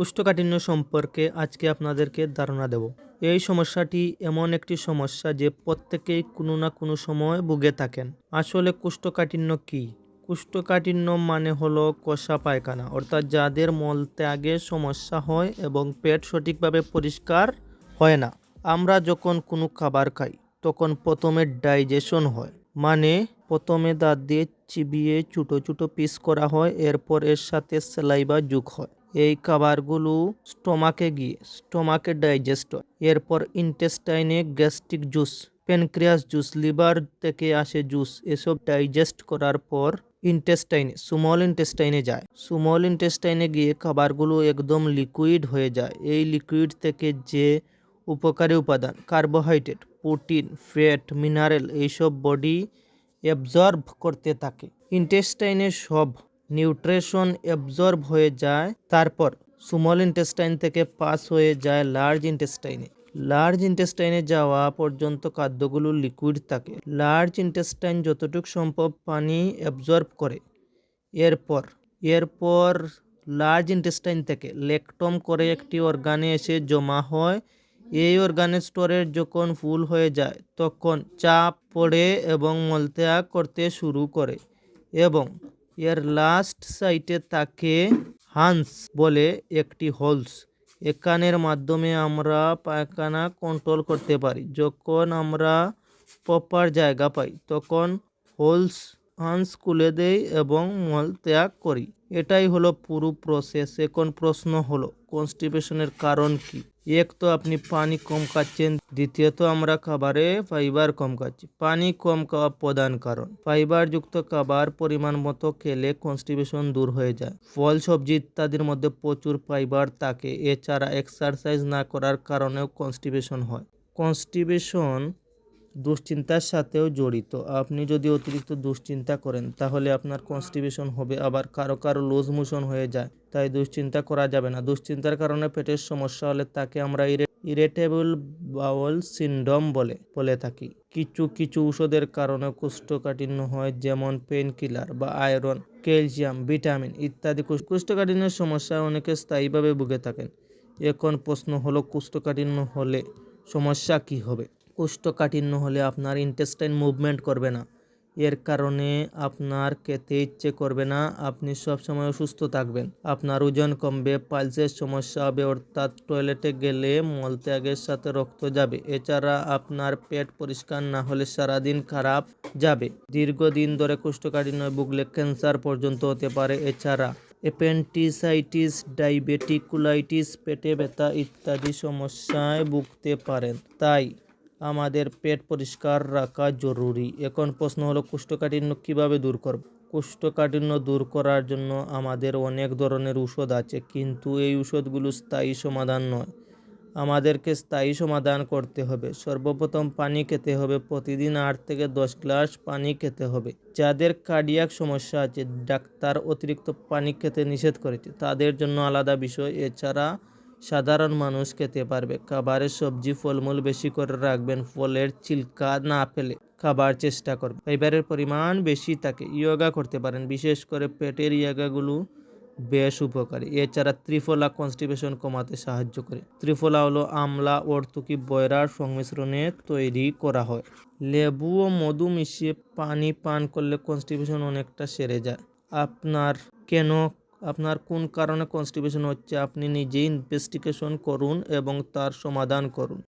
কোষ্ঠকাঠিন্য সম্পর্কে আজকে আপনাদেরকে ধারণা দেব। এই সমস্যাটি এমন একটি সমস্যা যে প্রত্যেকেই কোনো না কোনো সময় ভুগে থাকেন। আসলে কোষ্ঠকাঠিন্য কী? কোষ্ঠকাঠিন্য মানে হলো কষা পায়খানা, অর্থাৎ যাদের মলত্যাগে সমস্যা হয় এবং পেট সঠিকভাবে পরিষ্কার হয় না। আমরা যখন কোনো খাবার খাই, তখন প্রথমে ডাইজেশন হয় মানে প্রথমে দাঁত দিয়ে চিবিয়ে ছোটো ছোটো পিস করা হয়, এরপর এর সাথে সেলাইবা যোগ হয়। এই খাবারগুলো স্টোমাকে গিয়ে, স্টোমাকে ডাইজেস্ট হয়। এরপর ইন্টেস্টাইনে gastric juice pancreas juice liver থেকে আসে জুস এসব ডাইজেস্ট করার পর ইন্টেস্টাইনে স্মল ইন্টেস্টাইনে যায়। স্মল ইন্টেস্টাইনে গিয়ে খাবারগুলো একদম লিকুইড হয়ে যায়। এই লিকুইড থেকে যে উপকারী উপাদান কার্বোহাইড্রেট প্রোটিন ফ্যাট মিনারেল এইসব বডি অ্যাবজর্ব করতে থাকে। ইন্টেস্টাইনে সব নিউট্রিশন অ্যাবজর্ব হয়ে যায়, তারপর স্মল ইন্টেস্টাইন থেকে পাস হয়ে যায় লার্জ ইন্টেস্টাইনে। লার্জ ইন্টেস্টাইনে যাওয়া পর্যন্ত খাদ্যগুলো লিকুইড থাকে। লার্জ ইন্টেস্টাইন যতটুকু সম্ভব পানি অ্যাবজর্ব করে। এরপর এরপর লার্জ ইন্টেস্টাইন থেকে লেকটম করে একটি অর্গানে এসে জমা হয়। এই অর্গানের স্টোরের যখন ফুল হয়ে যায়, তখন চাপ পড়ে এবং মলত্যাগ করতে শুরু করে এবং এর লাস্ট সাইটে থাকে হান্স বলে একটি হোলস এখানের মাধ্যমে আমরা পায়খানা কন্ট্রোল করতে পারি। যখন আমরা প্রপার জায়গা পাই, তখন হোলস হান্স খুলে দেই এবং মল ত্যাগ করি। এটাই হলো পুরো প্রসেস এখন প্রশ্ন হলো কনস্টিপেশনের কারণ কি? এক তো আপনি পানি কম খাচ্ছেন, দ্বিতীয়ত আমরা খাবারে ফাইবার কম খাচ্ছি। পানি কম খাওয়া প্রধান কারণ। ফাইবারযুক্ত খাবার পরিমাণ মতো খেলে কনস্টিপেশন দূর হয়ে যায়। ফল, সবজি ইত্যাদির মধ্যে প্রচুর ফাইবার থাকে। এছাড়া এক্সারসাইজ না করার কারণেও কনস্টিপেশন হয়। কনস্টিপেশন দুশ্চিন্তার সাথেও জড়িত। আপনি যদি অতিরিক্ত দুশ্চিন্তা করেন, তাহলে আপনার কনস্টিপেশন হবে, আবার কারও কারও লুজ মোশন হয়ে যায়। তাই দুশ্চিন্তা করা যাবে না। দুশ্চিন্তার কারণে পেটের সমস্যা হলে তাকে আমরা ইরেটেবল বাউল সিন্ড্রোম বলে বলে থাকি। কিছু কিছু ওষুধের কারণে কোষ্ঠকাঠিন্য হয়, যেমন পেন কিলার বা আয়রন ক্যালসিয়াম ভিটামিন ইত্যাদি। কোষ্ঠকাঠিন্যের সমস্যায় অনেকে স্থায়ীভাবে ভুগে থাকেন। এখন প্রশ্ন হলো, কোষ্ঠকাঠিন্য হলে সমস্যা কী হবে? কোষ্ঠকাঠিন্য হলে আপনার ইন্টেস্টাইন মুভমেন্ট করবে না। এর কারণে আপনার খেতে ইচ্ছে করবে না, আপনি সবসময় অসুস্থ থাকবেন। আপনার ওজন কমবে পালসের সমস্যা হবে, অর্থাৎ টয়লেটে গেলে মলত্যাগের সাথে রক্ত যাবে। এছাড়া আপনার পেট পরিষ্কার না হলে সারাদিন খারাপ যাবে। দীর্ঘদিন ধরে কোষ্ঠকাঠিন্য ভুগলে ক্যান্সার পর্যন্ত হতে পারে। এছাড়া অ্যাপেন্টিসাইটিস ডায়াবেটিকুলাইটিস, পেটে ব্যথা ইত্যাদি সমস্যায় ভুগতে পারেন। তাই আমাদের পেট পরিষ্কার রাখা জরুরি। এখন প্রশ্ন হলো, কোষ্ঠকাঠিন্য কীভাবে দূর করব? কোষ্ঠকাঠিন্য দূর করার জন্য আমাদের অনেক ধরনের ঔষধ আছে, কিন্তু এই ঔষধগুলো স্থায়ী সমাধান নয়। আমাদেরকে স্থায়ী সমাধান করতে হবে। সর্বপ্রথম পানি খেতে হবে, প্রতিদিন আট থেকে দশ গ্লাস পানি খেতে হবে। যাদের কার্ডিয়াক সমস্যা আছে, ডাক্তার অতিরিক্ত পানি খেতে নিষেধ করেছে, তাদের জন্য আলাদা বিষয়। এছাড়া সাধারণ মানুষ খেতে পারবে। খাবারে সবজি, ফলমূল বেশি করে রাখবেন। ফলের চিল্কা না ফেলে খাবার চেষ্টা করবে ফাইবারের পরিমাণ বেশি থাকে। ইয়োগা করতে পারেন। বিশেষ করে পেটের ইয়োগাগুলো বেশ উপকারী। এছাড়া ত্রিফলা কনস্টিপেশন কমাতে সাহায্য করে। ত্রিফলা হলো আমলা, অর্তুকি, বয়রার সংমিশ্রণে তৈরি করা হয়। লেবু ও মধু মিশিয়ে পানি পান করলে কনস্টিপেশন অনেকটা সেরে যায়। আপনার কেন আপনার কোন কারণে কনস্টিপেশন হচ্ছে আপনি নিজেই ইনভেস্টিগেশন করুন এবং তার সমাধান করুন।